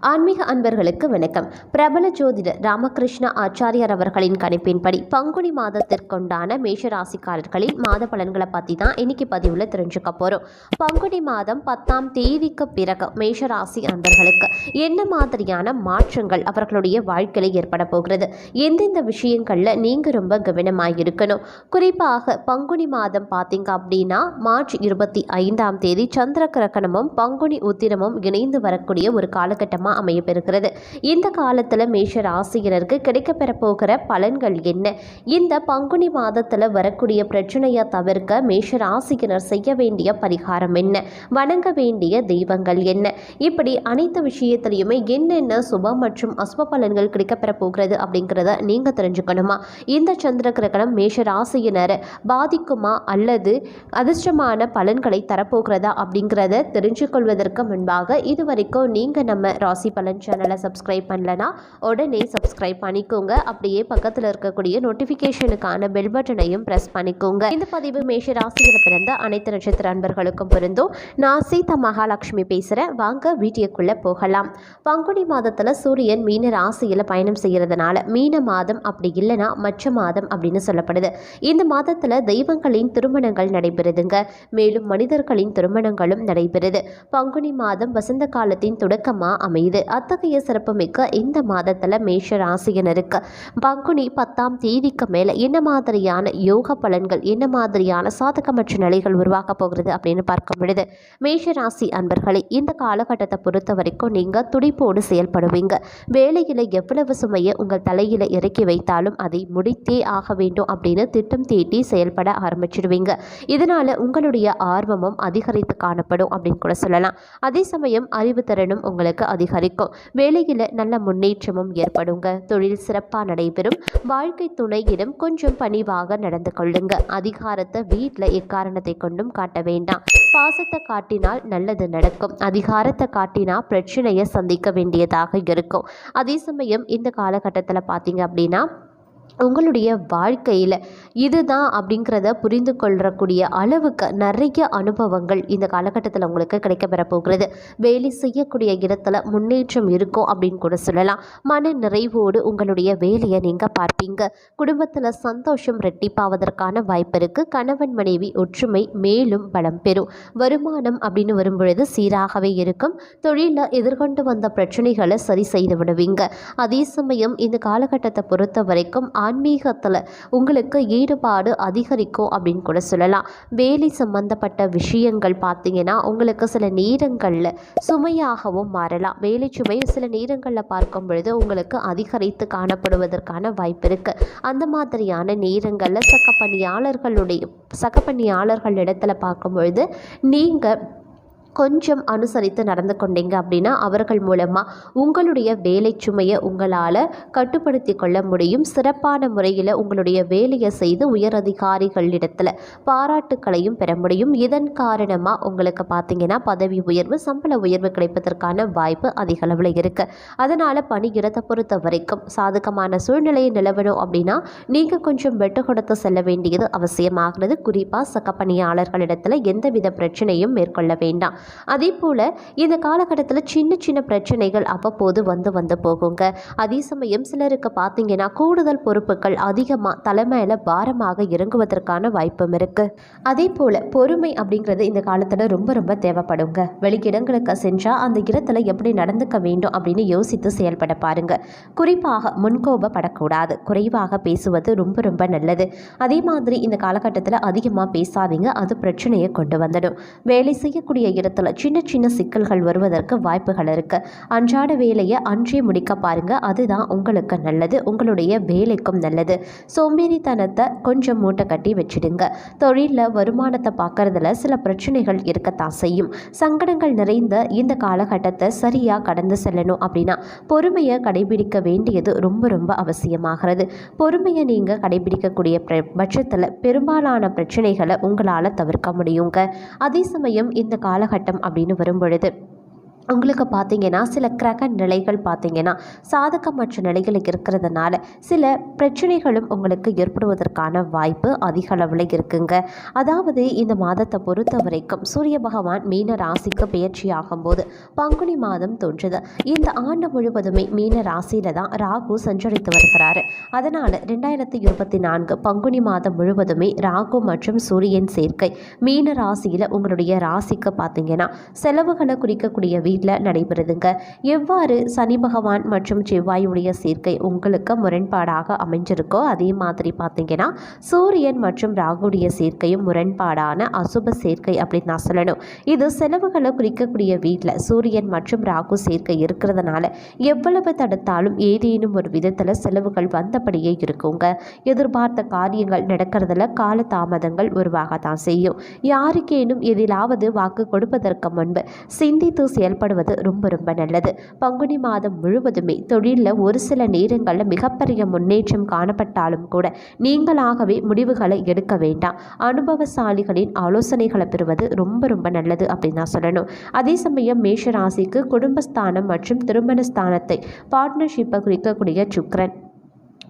ஆன்மீக அன்பர்களுக்கு வணக்கம். பிரபல ஜோதிடர் ராமகிருஷ்ண ஆச்சாரியார் அவர்களின் கணிப்பின்படி பங்குனி மாதத்திற்குண்டான மேஷராசிக்காரர்களில் மாத பலன்களை பற்றி தான் இன்னைக்கு பதிவில் தெரிஞ்சுக்க போகிறோம் பங்குனி மாதம் பத்தாம் தேதிக்கு பிறகு மேஷராசி அன்பர்களுக்கு என்ன மாதிரியான மாற்றங்கள் அவர்களுடைய வாழ்க்கையில் ஏற்பட போகிறது? எந்தெந்த விஷயங்களில் நீங்கள் ரொம்ப கவனமாக இருக்கணும்? குறிப்பாக பங்குனி மாதம் பார்த்தீங்க அப்படின்னா மார்ச் இருபத்தி ஐந்தாம் தேதி சந்திர கிரகணமும் பங்குனி உத்திரமும் இணைந்து வரக்கூடிய ஒரு காலகட்டமாக காலமாக அமையப்பெறுகிறது. இந்த காலத்தில் மேஷ ராசியினருக்கு கிடைக்கப்பெற போகிற பலன்கள் என்ன? இந்த பங்குனி மாதத்தில் வரக்கூடிய பிரச்சனையை தவிர்க்க மேஷ ராசியினர் செய்ய வேண்டிய பரிகாரம் என்ன? வணங்க வேண்டிய தெய்வங்கள் என்ன? இப்படி அனைத்து விஷயத்திலையுமே என்னென்ன சுப மற்றும் அசுப பலன்கள் கிடைக்கப்பெற போகிறது அப்படிங்கிறத நீங்கள் தெரிஞ்சுக்கணுமா? இந்த சந்திர கிரகணம் மேஷ ராசியினரை பாதிக்குமா? அல்லது அதிர்ஷ்டமான பலன்களை தரப்போகிறதா அப்படிங்கிறத தெரிஞ்சுக்கொள்வதற்கு முன்பாக இதுவரைக்கும் நீங்கள் நம்ம ராசி பலன் சேனலை சப்ஸ்கிரைப் பண்ணலனா உடனே சப்ஸ்கிரைப் பண்ணிக்கோங்க. அப்படியே பக்கத்தில் இருக்கக்கூடிய நோட்டிஃபிகேஷனுக்கான பெல் பட்டனையும் ப்ரெஸ் பண்ணிக்கோங்க. இந்த பதிவு மேஷ ராசியில் பிறந்த அனைத்து நட்சத்திர அன்பர்களுக்கும் பொருந்தும். நான் சீதா மகாலட்சுமி பேசுகிறேன் வாங்க வீடியோக்குள்ளே போகலாம். பங்குனி மாதத்தில் சூரியன் மீன ராசியில் பயணம் செய்கிறதுனால மீன மாதம் அப்படி இல்லைன்னா மற்ற மாதம் அப்படின்னு சொல்லப்படுது. இந்த மாதத்தில் தெய்வங்களின் திருமணங்கள் நடைபெறுதுங்க. மேலும் மனிதர்களின் திருமணங்களும் நடைபெறுது. பங்குனி மாதம் வசந்த காலத்தின் தொடக்கமாக செய்யுது அத்தகைய சிறப்புமிக்க இந்த மாதத்தில் மேஷ ராசியினருக்கு. பங்குனி பத்தாம் தேதிக்கு மேலே என்ன மாதிரியான யோக பலன்கள் என்ன மாதிரியான சாதகமற்ற நிலைகள் உருவாக்க போகிறது அப்படின்னு பார்க்க பொழுது மேஷ ராசி அன்பர்களை இந்த காலகட்டத்தை பொறுத்த வரைக்கும் நீங்கள் துடிப்போடு செயல்படுவீங்க. வேலையில் எவ்வளவு சுமையை உங்கள் தலையில் இறக்கி வைத்தாலும் அதை முடித்தே ஆக வேண்டும் அப்படின்னு திட்டம் தீட்டி செயல்பட ஆரம்பிச்சிடுவீங்க இதனால் உங்களுடைய ஆர்வமும் அதிகரித்து காணப்படும் அப்படின்னு கூட சொல்லலாம். அதே சமயம் அறிவு திறனும் உங்களுக்கு அதிகரிக்கும். வேலையில் நல்ல முன்னேற்றமும் ஏற்படுங்க. தொழில் சிறப்பாக நடைபெறும். வாழ்க்கை துணையிடம் கொஞ்சம் பணிவாக நடந்து கொள்ளுங்க. அதிகாரத்தை வீட்டில் எக்காரணத்தை கொண்டும் காட்ட வேண்டாம். பாசத்தை காட்டினால் நல்லது நடக்கும். அதிகாரத்தை காட்டினா பிரச்சனையை சந்திக்க வேண்டியதாக இருக்கும். அதே சமயம் இந்த காலகட்டத்தில் பார்த்தீங்க அப்படின்னா உங்களுடைய வாழ்க்கையில் இதுதான் அப்படிங்கிறத புரிந்து கொள்ளக்கூடிய அளவுக்கு நிறைய அனுபவங்கள் இந்த காலகட்டத்தில் உங்களுக்கு கிடைக்கப்பெற போகிறது வேலை செய்யக்கூடிய இடத்துல முன்னேற்றம் இருக்கும் அப்படின்னு கூட சொல்லலாம். மன நிறைவோடு உங்களுடைய வேலையை நீங்கள் பார்ப்பீங்க. குடும்பத்தில் சந்தோஷம் ரெட்டிப்பாவதற்கான வாய்ப்பு இருக்குது கணவன் மனைவி ஒற்றுமை மேலும் பலம் பெறும். வருமானம் அப்படின்னு வரும்பொழுது சீராகவே இருக்கும். தொழிலில் எதிர்கொண்டு வந்த பிரச்சனைகளை சரி செய்து விடுவீங்க. அதே சமயம் இந்த காலகட்டத்தை பொறுத்த வரைக்கும் ஆன்மீகத்தில் உங்களுக்கு ஈடுபாடு அதிகரிக்கும் அப்படின்னு கூட சொல்லலாம். வேலை சம்பந்தப்பட்ட விஷயங்கள் பார்த்தீங்கன்னா உங்களுக்கு சில நேரங்களில் சுமையாகவும் மாறலாம். வேலை சுமை சில நேரங்களில் பார்க்கும் பொழுது உங்களுக்கு அதிகரித்து காணப்படுவதற்கான வாய்ப்பு இருக்குது அந்த மாதிரியான நேரங்களில் சக பணியாளர்களுடைய சக பணியாளர்கள் இடத்துல பார்க்கும் பொழுது நீங்கள் கொஞ்சம் அனுசரித்து நடந்து கொண்டீங்க அப்படின்னா அவர்கள் மூலமாக உங்களுடைய வேலை சுமையை உங்களால் கட்டுப்படுத்தி கொள்ள முடியும். சிறப்பான முறையில் உங்களுடைய வேலையை செய்து உயர் அதிகாரிகளிடத்தில் பாராட்டுக்களையும் பெற முடியும். இதன் காரணமாக உங்களுக்கு பார்த்தீங்கன்னா பதவி உயர்வு சம்பள உயர்வு கிடைப்பதற்கான வாய்ப்பு அதிக அளவில் இருக்குது அதனால் பணியிடத்தை பொறுத்த வரைக்கும் சாதகமான சூழ்நிலையை நிலவணும் அப்படின்னா நீங்கள் கொஞ்சம் வெட்டு கொடுத்து செல்ல வேண்டியது அவசியமாகிறது. குறிப்பாக சக பணியாளர்களிடத்தில் எந்தவித பிரச்சனையும் மேற்கொள்ள வேண்டாம். அதே போல் இந்த காலகட்டத்தில் சின்ன சின்ன பிரச்சனைகள் அவ்வப்போது வந்து வந்து போகுங்க. அதே சமயம் சிலருக்கு பார்த்தீங்கன்னா கூடுதல் பொறுப்புகள் அதிகமாக தலைமையில் பாரமாக இறங்குவதற்கான வாய்ப்பும் இருக்குது அதே போல் பொறுமை அப்படிங்கிறது இந்த காலத்தில் ரொம்ப ரொம்ப தேவைப்படுங்க. வெளியிடங்களுக்கு சென்றால் அந்த இடத்துல எப்படி நடந்துக்க வேண்டும் அப்படின்னு யோசித்து செயல்பட பாருங்க. குறிப்பாக முன்கோபப்படக்கூடாது. குறைவாக பேசுவது ரொம்ப ரொம்ப நல்லது. அதே மாதிரி இந்த காலகட்டத்தில் அதிகமாக பேசாதீங்க. அது பிரச்சனையை கொண்டு வந்துடும். வேலை செய்யக்கூடிய இடத்துல சின்ன சின்ன சிக்கல்கள் வருவதற்கு வாய்ப்புகள் இருக்குது அன்றாட வேலையை அன்றே முடிக்க பாருங்க. அதுதான் உங்களுக்கு நல்லது. உங்களுடைய வேலைக்கும் நல்லது. சோம்பேறித்தனத்தை கொஞ்சம் மூட்டை கட்டி வச்சிடுங்க. தொழிலில் வருமானத்தை பார்க்கறதுல சில பிரச்சனைகள் இருக்கத்தான் செய்யும். சங்கடங்கள் நிறைந்த இந்த காலகட்டத்தை சரியாக கடந்து செல்லணும் அப்படின்னா பொறுமையை கடைபிடிக்க வேண்டியது ரொம்ப ரொம்ப அவசியமாகிறது. பொறுமையை நீங்கள் கடைபிடிக்கக்கூடிய பட்சத்தில் பெரும்பாலான பிரச்சனைகளை உங்களால் தவிர்க்க முடியுங்க. அதே சமயம் இந்த காலகட்டம் அப்படின்னு வரும்பொழுது உங்களுக்கு பார்த்தீங்கன்னா சில கிரக நிலைகள் பார்த்தீங்கன்னா சாதகமற்ற நிலைகள் இருக்கிறதுனால சில பிரச்சனைகளும் உங்களுக்கு ஏற்படுவதற்கான வாய்ப்பு அதிக அளவில் இருக்குங்க. அதாவது இந்த மாதத்தை பொறுத்த வரைக்கும் சூரிய பகவான் மீன ராசிக்கு பயிற்சி ஆகும்போது பங்குனி மாதம் தோன்றுது. இந்த ஆண்டு முழுவதுமே மீன ராசியில தான் ராகு சஞ்சரித்து வருகிறாரு. அதனால் ரெண்டாயிரத்தி இருபத்தி நான்கு பங்குனி மாதம் முழுவதுமே ராகு மற்றும் சூரியன் சேர்க்கை மீன ராசியில் உங்களுடைய ராசிக்கு பார்த்தீங்கன்னா செலவுகளை குறிக்கக்கூடிய வீட்டில் நடைபெறுதுங்க. எவ்வாறு சனி பகவான் மற்றும் செவ்வாயுடைய சேர்க்கை உங்களுக்கு முரண்பாடாக அமைஞ்சிருக்கோ அதே மாதிரி பார்த்தீங்கன்னா சூரியன் மற்றும் ராகுடைய சேர்க்கையும் முரண்பாடான அசுப சேர்க்கை அப்படின்னு நான் சொல்லணும். இது செலவுகளை குறிக்கக்கூடிய வீட்டில் சூரியன் மற்றும் ராகு சேர்க்கை இருக்கிறதுனால எவ்வளவு தடுத்தாலும் ஏதேனும் ஒரு விதத்தில் செலவுகள் வந்தபடியே இருக்குங்க. எதிர்பார்த்த காரியங்கள் நடக்கிறதுல கால தாமதங்கள் உருவாகத்தான் செய்யும். யாருக்கேனும் எதிலாவது வாக்கு கொடுப்பதற்கு முன்பு சிந்தித்து சாப்பிடுவது ரொம்ப ரொம்ப நல்லது. பங்குனி மாதம் முழுவதுமே தொழிலில் ஒரு சில நேரங்களில் மிகப்பெரிய முன்னேற்றம் காணப்பட்டாலும் கூட நீங்களாகவே முடிவுகளை எடுக்க வேண்டாம். அனுபவசாலிகளின் ஆலோசனைகளை பெறுவது ரொம்ப ரொம்ப நல்லது அப்படின்னு நான் சொல்லணும். அதே சமயம் மேஷ ராசிக்கு குடும்பஸ்தானம் மற்றும் திருமண ஸ்தானத்தை பார்ட்னர்ஷிப்பை குறிக்கக்கூடிய சுக்ரன்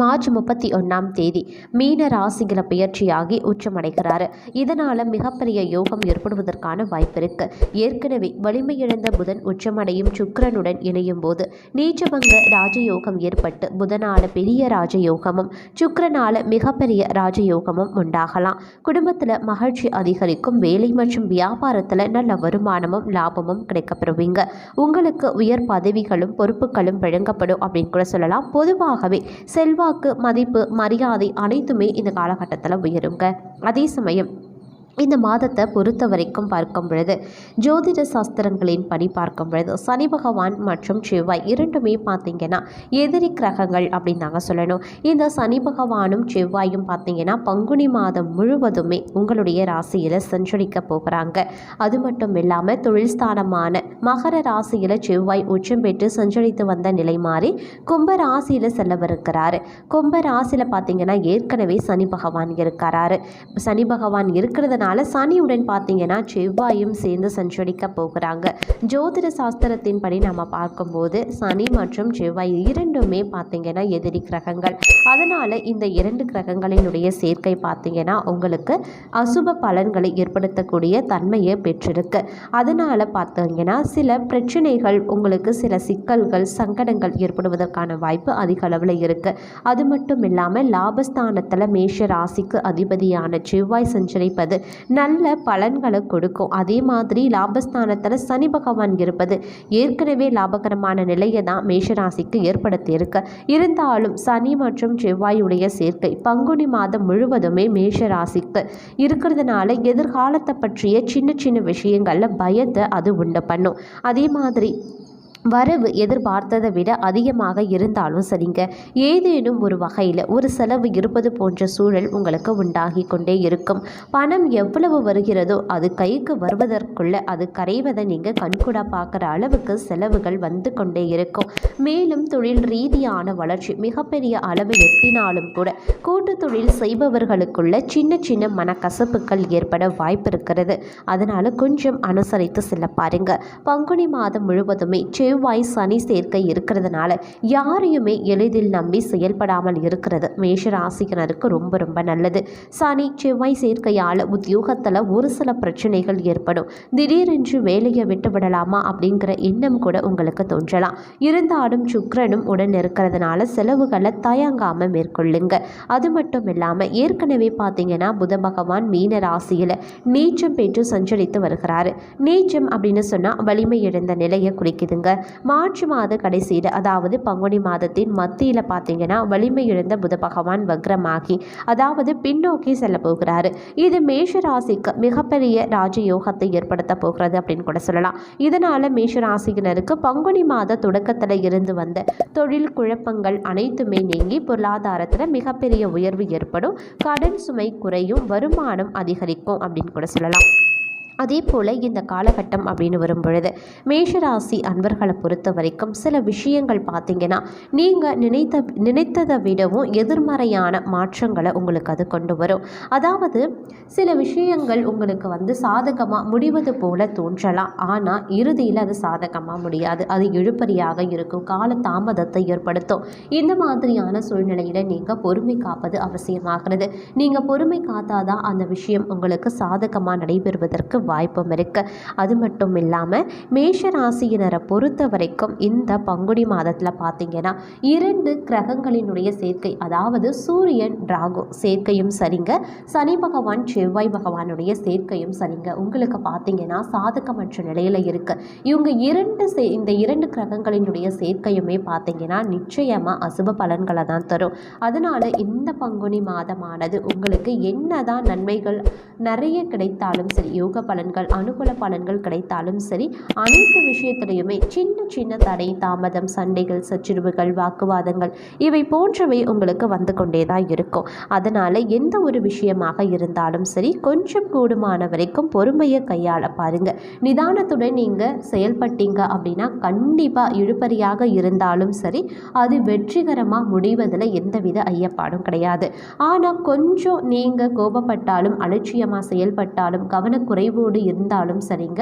மார்ச் முப்பத்தி ஒன்றாம் தேதி மீன ராசிகள பயிற்சியாகி உச்சமடைகிறாரு. இதனால் மிகப்பெரிய யோகம் ஏற்படுவதற்கான வாய்ப்பு இருக்கு. ஏற்கனவே வலிமையிழந்த புதன் உச்சமடையும் சுக்கரனுடன் இணையும் போது நீச்சபங்க ராஜயோகம் ஏற்பட்டு புதனால பெரிய ராஜயோகமும் சுக்கரனால மிகப்பெரிய ராஜயோகமும் உண்டாகலாம். குடும்பத்தில் மகிழ்ச்சி அதிகரிக்கும் வேலை மற்றும் வியாபாரத்தில் நல்ல வருமானமும் லாபமும் கிடைக்கப்பெறுவீங்க. உங்களுக்கு உயர் பதவிகளும் பொறுப்புகளும் வழங்கப்படும் அப்படின்னு கூட சொல்லலாம். பொதுவாகவே செல்வ செல்வாக்கு மதிப்பு மரியாதை அனைத்துமே இந்த காலகட்டத்தில் உயருங்க. அதே சமயம் இந்த மாதத்தை பொறுத்த வரைக்கும் பார்க்கும் பொழுது ஜோதிட சாஸ்திரங்களின் படி பார்க்கும் பொழுது சனி பகவான் மற்றும் செவ்வாய் இரண்டுமே பார்த்தீங்கன்னா எதிரி கிரகங்கள் அப்படின்னு நாங்கள் சொல்லணும். இந்த சனி பகவானும் செவ்வாயும் பார்த்தீங்கன்னா பங்குனி மாதம் முழுவதுமே உங்களுடைய ராசியில் சஞ்சரிக்க போகிறாங்க. அது மட்டும் இல்லாமல் தொழில் ஸ்தானமான மகர ராசியில் செவ்வாய் உச்சம் பெற்று சஞ்சரித்து வந்த நிலை மாறி கும்ப ராசியில் செல்லவிருக்கிறாரு. கும்ப ராசியில் பார்த்தீங்கன்னா ஏற்கனவே சனி பகவான் இருக்கிறாரு. சனி பகவான் இருக்கிறது அதனால் சனியுடன் பார்த்தீங்கன்னா செவ்வாயும் சேர்ந்து சஞ்சரிக்க போகிறாங்க. ஜோதிட சாஸ்திரத்தின்படி நம்ம பார்க்கும்போது சனி மற்றும் செவ்வாய் இரண்டுமே பார்த்தீங்கன்னா எதிரி கிரகங்கள். அதனால் இந்த இரண்டு கிரகங்களினுடைய சேர்க்கை பார்த்தீங்கன்னா உங்களுக்கு அசுப பலன்களை ஏற்படுத்தக்கூடிய தன்மையை பெற்றிருக்கு. அதனால் பார்த்தீங்கன்னா சில பிரச்சனைகள் உங்களுக்கு சில சிக்கல்கள் சங்கடங்கள் ஏற்படுவதற்கான வாய்ப்பு அதிக அளவில் இருக்குது அது மட்டும் இல்லாமல் லாபஸ்தானத்தில் மேஷ ராசிக்கு அதிபதியான செவ்வாய் சஞ்சரிப்பது நல்ல பலன்களை கொடுக்கும். அதே மாதிரி லாபஸ்தானத்தில் சனி பகவான் இருப்பது ஏற்கனவே லாபகரமான நிலையை தான் மேஷராசிக்கு ஏற்படுத்தியிருக்கு. இருந்தாலும் சனி மற்றும் செவ்வாயுடைய சேர்க்கை பங்குனி மாதம் முழுவதுமே மேஷராசிக்கு இருக்கிறதுனால எதிர்காலத்தை பற்றிய சின்ன சின்ன விஷயங்களில் பயத்தை அது உண்டு பண்ணும். அதே மாதிரி வரவு எதிர்பார்த்ததை விட அதிகமாக இருந்தாலும் சரிங்க. ஏதேனும் ஒரு வகையில் ஒரு செலவு இருப்பது போன்ற சூழல் உங்களுக்கு உண்டாகி கொண்டே இருக்கும். பணம் எவ்வளவு வருகிறதோ அது கைக்கு வருவதற்குள்ள அது கரைவதை நீங்கள் கண்கூடா பார்க்குற அளவுக்கு செலவுகள் வந்து கொண்டே இருக்கும். மேலும் தொழில் ரீதியான வளர்ச்சி மிகப்பெரிய அளவு எட்டினாலும் கூட கூட்டு தொழில் செய்பவர்களுக்குள்ள சின்ன சின்ன மனக்கசப்புகள் ஏற்பட வாய்ப்பு இருக்கிறது. அதனால் கொஞ்சம் அனுசரித்து செல்ல பாருங்கள் பங்குனி மாதம் முழுவதுமே செவ்வாய் சனி சேர்க்கை இருக்கிறதுனால யாரையுமே எளிதில் நம்பி செயல்படாமல் இருக்கிறது. மேஷராசிகனருக்கு ரொம்ப ரொம்ப நல்லது. சனி செவ்வாய் சேர்க்கையால் உத்தியோகத்தில் ஒரு சில பிரச்சனைகள் ஏற்படும். திடீரென்று வேலையை விட்டு விடலாமா அப்படிங்கிற எண்ணம் கூட உங்களுக்கு தோன்றலாம். இருந்தாலும் சுக்கரனும் உடன் இருக்கிறதுனால செலவுகளை தயங்காமல் மேற்கொள்ளுங்க. அது மட்டும் இல்லாமல் ஏற்கனவே பார்த்தீங்கன்னா புத பகவான் மீன ராசியில் நீச்சம் பெற்று சஞ்சரித்து வருகிறார். நீச்சம் அப்படின்னு சொன்னால் வலிமை இழந்த நிலையை குறிக்குதுங்க. மார்ச் மாத கடைசியில் அதாவது பங்குனி மாதத்தின் மத்தியில் பார்த்தீங்கன்னா வலிமை இழந்த புத பகவான் வக்ரமாகி அதாவது பின்னோக்கி செல்ல போகிறாரு. இது மேஷ ராசிக்கு மிகப்பெரிய ராஜயோகத்தை ஏற்படுத்த போகிறது அப்படின்னு கூட சொல்லலாம். இதனால் மேஷ ராசியினருக்கு பங்குனி மாத தொடக்கத்தில் இருந்து வந்த தொழில் குழப்பங்கள் அனைத்துமே நீங்கி பொருளாதாரத்தில் மிகப்பெரிய உயர்வு ஏற்படும். கடன் சுமை குறையும் வருமானம் அதிகரிக்கும் அப்படின்னு கூட சொல்லலாம். அதே போல் இந்த காலகட்டம் அப்படின்னு வரும் பொழுது மேஷராசி அன்பர்களை பொறுத்த வரைக்கும் சில விஷயங்கள் பார்த்தீங்கன்னா நீங்கள் நினைத்த நினைத்ததை விடவும் எதிர்மறையான மாற்றங்களை உங்களுக்கு அது கொண்டு வரும். அதாவது சில விஷயங்கள் உங்களுக்கு வந்து சாதகமாக முடிவது போல தோன்றலாம். ஆனால் இறுதியில் அது சாதகமாக முடியாது. அது இழுபறியாக இருக்கும். கால தாமதத்தை ஏற்படுத்தும். இந்த மாதிரியான சூழ்நிலையில் நீங்கள் பொறுமை காப்பது அவசியமாகிறது. நீங்கள் பொறுமை காத்தாதான் அந்த விஷயம் உங்களுக்கு சாதகமாக நடைபெறுவதற்கு வாய்ப்பும் இருக்குது அது மட்டும் இல்லாமல் மேஷ ராசியினரை பொறுத்த வரைக்கும் இந்த பங்குனி மாதத்தில் பார்த்தீங்கன்னா இரண்டு கிரகங்களினுடைய சேர்க்கை அதாவது சூரியன் ராகு சேர்க்கையும் சரிங்க. சனி பகவான் செவ்வாய் பகவானுடைய சேர்க்கையும் சரிங்க. உங்களுக்கு பார்த்தீங்கன்னா சாதகமற்ற நிலையில் இருக்கு. இவங்க இரண்டு சே இந்த இரண்டு கிரகங்களினுடைய சேர்க்கையுமே பார்த்தீங்கன்னா நிச்சயமாக அசுப பலன்களை தான் தரும். அதனால இந்த பங்குனி மாதமானது உங்களுக்கு என்னதான் நன்மைகள் நிறைய கிடைத்தாலும் சரி யோக பலன்கள் அனுகூல பலன்கள் கிடைத்தாலும் சரி அனைத்து விஷயத்திலையுமே சின்ன சின்ன தடை தாமதம் சண்டைகள் சச்சுரவுகள் வாக்குவாதங்கள் இவை போன்றவை உங்களுக்கு வந்து கொண்டே தான் இருக்கும். அதனால் எந்த ஒரு விஷயமாக இருந்தாலும் சரி கொஞ்சம் கூடுமான வரைக்கும் பொறுமையை கையாள பாருங்க. நிதானத்துடன் நீங்கள் செயல்பட்டீங்க அப்படின்னா கண்டிப்பாக இழுபறியாக இருந்தாலும் சரி அது வெற்றிகரமாக முடிவதில் எந்தவித ஐயப்பாடும் கிடையாது. ஆனால் கொஞ்சம் நீங்கள் கோபப்பட்டாலும் அலட்சியமாக செயல்பட்டாலும் கவனக்குறைவு கவனக்குறைவோடு இருந்தாலும் சரிங்க.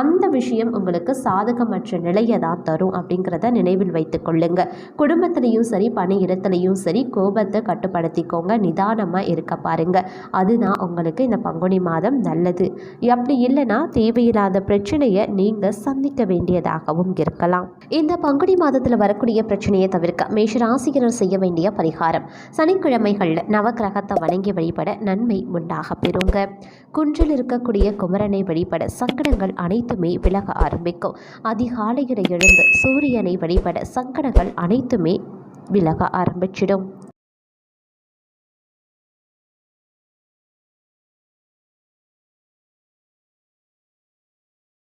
அந்த விஷயம் உங்களுக்கு சாதகமற்ற நிலையை தான் தரும் அப்படிங்கிறத நினைவில் வைத்து கொள்ளுங்க. குடும்பத்திலையும் சரி பணியிடத்துலையும் சரி கோபத்தை கட்டுப்படுத்திக்கோங்க. நிதானமாக இருக்க பாருங்க. அதுதான் உங்களுக்கு இந்த பங்குனி மாதம் நல்லது. அப்படி இல்லைன்னா தேவையில்லாத பிரச்சனையை நீங்கள் சந்திக்க வேண்டியதாகவும் இருக்கலாம். இந்த பங்குனி மாதத்தில் வரக்கூடிய பிரச்சனையை தவிர்க்க மேஷராசியினர் செய்ய வேண்டிய பரிகாரம். சனிக்கிழமைகளில் நவக்கிரகத்தை வணங்கி வழிபட நன்மை உண்டாக பெறுங்க. குன்றில் இருக்கக்கூடிய குமரனை வழிபட சங்கடங்கள் அனைத்துமே விலக ஆரம்பிக்கும். அதிகாலையில் எழுந்து சூரியனை வழிபட சங்கடங்கள் அனைத்துமே விலக ஆரம்பிச்சிடும்.